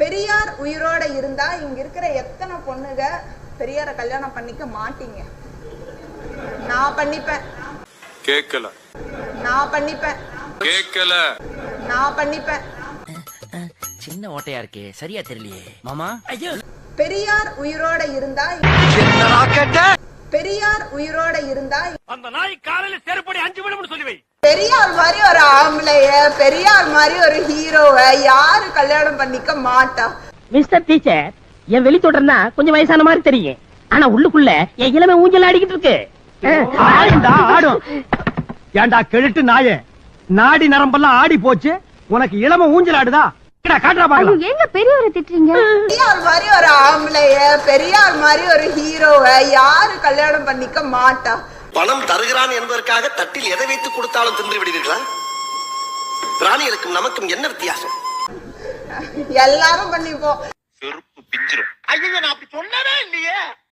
பெரியார் உயிரோட இருந்தா இங்க இருக்கிற எத்தனை பொண்ணுக பெரியார கல்யாணம் பண்ணிக்க மாட்டீங்க? நான் பண்ணிப்பேன். கேட்கல நான் பண்ணிப்பேன். கேட்கல நான் பண்ணிப்பேன். சின்ன ஓட்டையா இருக்கே சரியா தெரியலையே. மாமா? ஐயோ. பெரியார் உயிரோட இருந்தா பெரியார் உயிரோட இருந்தா அந்த நாய் காலையில செருப்படி அஞ்சு மாதிரி ஒரு ஆம்பளைய பெரியார் மாதிரி ஒரு ஹீரோவை யாரு கல்யாணம் பண்ணிக்க மாட்டா? மிஸ்டர் டீச்சர் என் வெளி தொடர்னா கொஞ்சம் வயசான மாதிரி தெரியும். ஆனா உள்ளுக்குள்ள என் இளமை ஊஞ்சல் ஆடிக்கிட்டு இருக்கு. ஆடும் ஏன்டா கெழுட்டு நாயே? நாடி நரம்பெல்லாம் ஆடி போச்சு. உனக்கு இளம ஊஞ்சல் ஆடுதா? எங்க பெரியவரை திட்டுறீங்க? பெரியார் மாதிரி ஒரு ஆம்பளைய பெரியார் மாதிரி ஒரு ஹீரோவை யாரு கல்யாணம் பண்ணிக்க மாட்டா? பணம் தருகிறான் என்பதற்காக தட்டில் எதை வைத்து கொடுத்தாலும் தின்று விடுவீர்களா? பிராணிகளுக்கும் நமக்கும் என்ன வித்தியாசம்? எல்லாரும் பண்ணிப்போம். ஐயோ நான் அப்படி சொன்னவே இல்லையே.